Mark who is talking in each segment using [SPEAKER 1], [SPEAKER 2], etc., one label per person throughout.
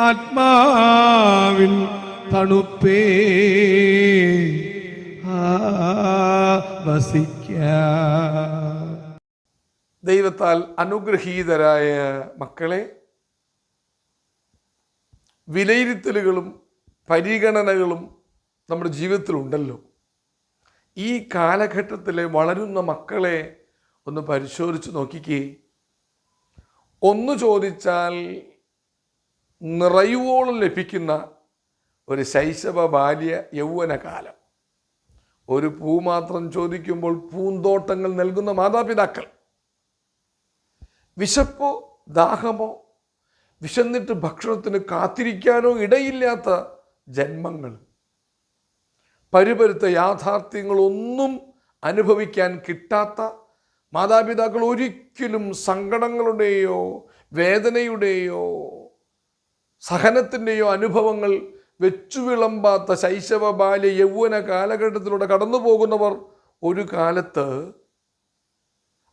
[SPEAKER 1] ആത്മാവിൻ തണുപ്പേ. വസിക്ക.
[SPEAKER 2] ദൈവത്താൽ അനുഗ്രഹീതരായ മക്കളെ വിലയിരുത്തലുകളും പരിഗണനകളും നമ്മുടെ ജീവിതത്തിലുണ്ടല്ലോ. ഈ കാലഘട്ടത്തിലെ വളരുന്ന മക്കളെ ഒന്ന് പരിശോധിച്ച് നോക്കിക്കേ. ഒന്ന് ചോദിച്ചാൽ നിറയുവോളം ലഭിക്കുന്ന ഒരു ശൈശവ ബാല്യ യൗവന കാലം. ഒരു പൂ മാത്രം ചോദിക്കുമ്പോൾ പൂന്തോട്ടങ്ങൾ നൽകുന്ന മാതാപിതാക്കൾ. വിശപ്പോ ദാഹമോ വിശന്നിട്ട് ഭക്ഷണത്തിന് കാത്തിരിക്കാനോ ഇടയില്ലാത്ത ജന്മങ്ങൾ. പരുപരുത്ത യാഥാർത്ഥ്യങ്ങളൊന്നും അനുഭവിക്കാൻ കിട്ടാത്ത മാതാപിതാക്കൾ ഒരിക്കലും സങ്കടങ്ങളുടെയോ വേദനയുടെയോ സഹനത്തിന്റെയോ അനുഭവങ്ങൾ വെച്ചു വിളമ്പാത്ത ശൈശവ ബാല്യ യൗവന കാലഘട്ടത്തിലൂടെ കടന്നു പോകുന്നവർ ഒരു കാലത്ത്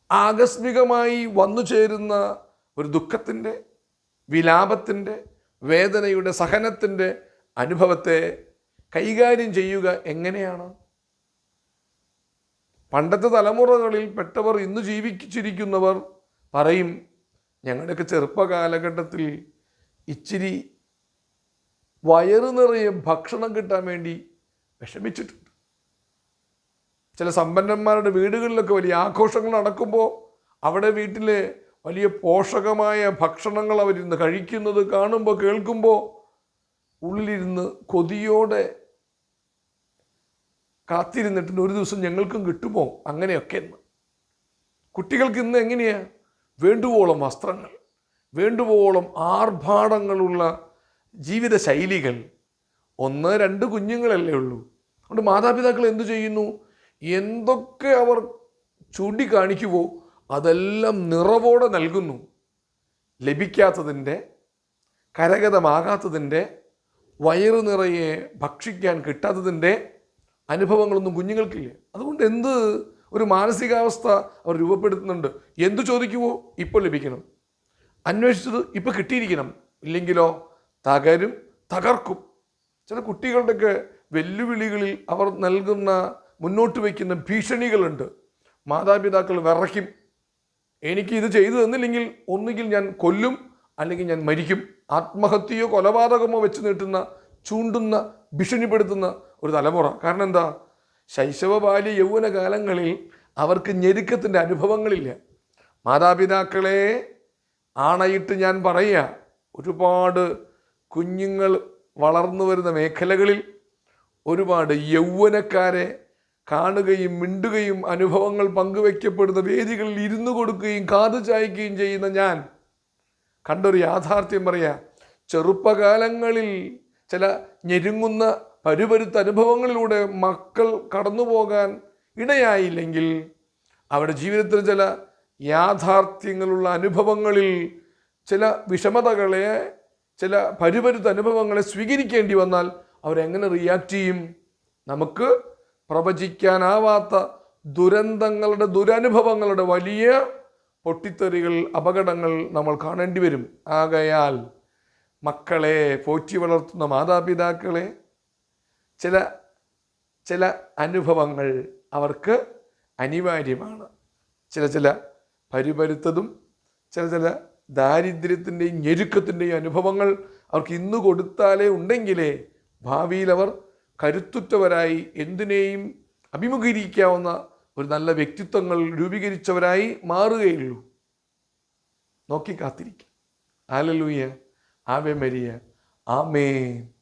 [SPEAKER 2] ആകസ്മികമായി വന്നു ചേരുന്ന ഒരു ദുഃഖത്തിന്റെ വിലാപത്തിന്റെ വേദനയുടെ സഹനത്തിന്റെ അനുഭവത്തെ കൈകാര്യം ചെയ്യുക എങ്ങനെയാണ്? പണ്ടത്തെ തലമുറകളിൽ പെട്ടവർ ഇന്ന് ജീവിച്ചിരിക്കുന്നവർ പറയും ഞങ്ങളുടെയൊക്കെ ചെറുപ്പ കാലഘട്ടത്തിൽ ഇച്ചിരി വയറ് നിറയെ ഭക്ഷണം കിട്ടാൻ വേണ്ടി വിഷമിച്ചിട്ടുണ്ട്. ചില സമ്പന്നന്മാരുടെ വീടുകളിലൊക്കെ വലിയ ആഘോഷങ്ങൾ നടക്കുമ്പോൾ അവിടെ വീട്ടിലെ വലിയ പോഷകമായ ഭക്ഷണങ്ങൾ അവരിന്ന് കഴിക്കുന്നത് കാണുമ്പോൾ കേൾക്കുമ്പോൾ ഉള്ളിലിരുന്ന് കൊതിയോടെ കാത്തിരുന്നിട്ടുണ്ട്. ഒരു ദിവസം ഞങ്ങൾക്കും കിട്ടുമോ? അങ്ങനെയൊക്കെ എന്ന്. കുട്ടികൾക്ക് ഇന്ന് എങ്ങനെയാണ് വേണ്ടുവോളം വസ്ത്രങ്ങൾ. വേണ്ടുവോളം ആർഭാടങ്ങളുള്ള ജീവിത ശൈലികൾ ഒന്ന് രണ്ട് കുഞ്ഞുങ്ങളല്ലേ ഉള്ളൂ. അതുകൊണ്ട് മാതാപിതാക്കൾ എന്തു ചെയ്യുന്നു? എന്തൊക്കെ അവർ ചൂണ്ടിക്കാണിക്കുവോ അതെല്ലാം നിറവോടെ നൽകുന്നു. ലഭിക്കാത്തതിന്റെ കരഗതമാകാത്തതിന്റെ വയറു നിറയെ ഭക്ഷിക്കാൻ കിട്ടാത്തതിന്റെ അനുഭവങ്ങളൊന്നും കുഞ്ഞുങ്ങൾക്കില്ല? അതുകൊണ്ട് എന്ത് ഒരു മാനസികാവസ്ഥ അവർ രൂപപ്പെടുത്തുന്നുണ്ട്? എന്തു ചോദിക്കുവോ ഇപ്പോൾ ലഭിക്കണം. അന്വേഷിച്ചത് ഇപ്പോൾ കിട്ടിയിരിക്കണം. ഇല്ലെങ്കിലോ തകരും തകർക്കും. ചില കുട്ടികളുടെയൊക്കെ വെല്ലുവിളികളിൽ അവർ നൽകുന്ന മുന്നോട്ട് വയ്ക്കുന്ന ഭീഷണികളുണ്ട്. മാതാപിതാക്കൾ വിറയ്ക്കും. എനിക്ക് ഇത് ചെയ്തു തന്നില്ലെങ്കിൽ ഒന്നുകിൽ ഞാൻ കൊല്ലും അല്ലെങ്കിൽ ഞാൻ മരിക്കും. ആത്മഹത്യയോ കൊലപാതകമോ വെച്ച് നീട്ടുന്ന ചൂണ്ടുന്ന ഭീഷണിപ്പെടുത്തുന്ന ഒരു തലമുറ. കാരണം എന്താ? ശൈശവ ബാല്യ യൗവന കാലങ്ങളിൽ അവർക്ക് ഞെരുക്കത്തിന്റെ അനുഭവങ്ങളില്ല. മാതാപിതാക്കളെ ആണയിട്ട് ഞാൻ പറയുക ഒരുപാട് കുഞ്ഞുങ്ങൾ വളർന്നു വരുന്ന മേഖലകളിൽ ഒരുപാട് യൗവനക്കാരെ കാണുകയും മിണ്ടുകയും അനുഭവങ്ങൾ പങ്കുവയ്ക്കപ്പെടുന്ന വേദികളിൽ ഇരുന്നു കൊടുക്കുകയും കാതു ചായ്ക്കുകയും ചെയ്യുന്ന ഞാൻ. കണ്ടൊരു യാഥാർത്ഥ്യം പറയാം ചെറുപ്പകാലങ്ങളിൽ ചില ഞെരുങ്ങുന്ന പരുപരുത്ത അനുഭവങ്ങളിലൂടെ മക്കൾ കടന്നു പോകാൻ ഇടയായില്ലെങ്കിൽ അവരുടെ ജീവിതത്തിൽ ചില യാഥാർത്ഥ്യങ്ങളുള്ള അനുഭവങ്ങളിൽ ചില വിഷമതകളെ ചില പരുപരുത്ത അനുഭവങ്ങളെ സ്വീകരിക്കേണ്ടി വന്നാൽ അവരെങ്ങനെ റിയാക്ട് ചെയ്യും? നമുക്ക് പ്രവചിക്കാനാവാത്ത ദുരന്തങ്ങളുടെ ദുരനുഭവങ്ങളുടെ വലിയ പൊട്ടിത്തെറികൾ അപകടങ്ങൾ നമ്മൾ കാണേണ്ടി വരും. ആകയാൽ മക്കളെ പോറ്റി വളർത്തുന്ന മാതാപിതാക്കളെ ചില ചില അനുഭവങ്ങൾ അവർക്ക് അനിവാര്യമാണ്. ചില ചില പരിപരുത്തതും ചില ചില ദാരിദ്ര്യത്തിന്റെയും ഞെരുക്കത്തിന്റെയും അനുഭവങ്ങൾ അവർക്ക് ഇന്ന് കൊടുത്താലേ ഉണ്ടെങ്കിലേ ഭാവിയിൽ അവർ കരുത്തുറ്റവരായി എന്തിനേയും അഭിമുഖീകരിക്കാവുന്ന ഒരു നല്ല വ്യക്തിത്വങ്ങൾ രൂപീകരിച്ചവരായി മാറുകയുള്ളൂ. നോക്കി കാത്തിരിക്കുക ആലലൂയ ആവേ മരിയ. ആമേൻ.